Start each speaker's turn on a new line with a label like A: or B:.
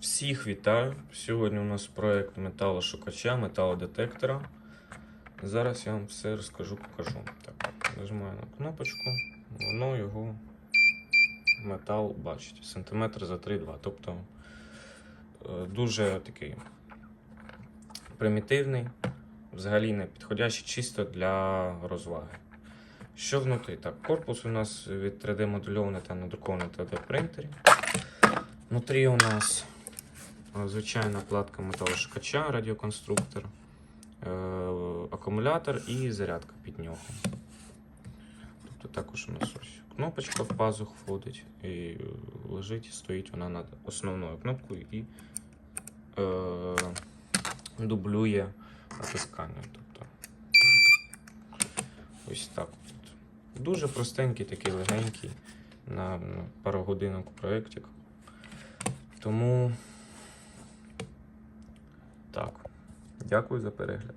A: Всіх вітаю! Сьогодні у нас проект металошукача, металодетектора. Зараз я вам все розкажу, покажу. Так, нажимаю на кнопочку, воно його метал бачить. Сантиметр за 3,2. Тобто е, дуже такий примітивний, взагалі не підходящий чисто для розваги. Що внутрі? Так, корпус у нас від 3D-модульований та надрукований 3D-принтері. Внутрі у нас звичайна платка металошукача, радіоконструктор, е, акумулятор і зарядка під нього. Тобто також у нас ось кнопочка в пазух входить і е, лежить стоїть вона над основною кнопкою і е, дублює натискання. Тобто, ось так. Дуже простенький, такий легенький на, на пару годинок проєктик. Тому так. Дякую за перегляд.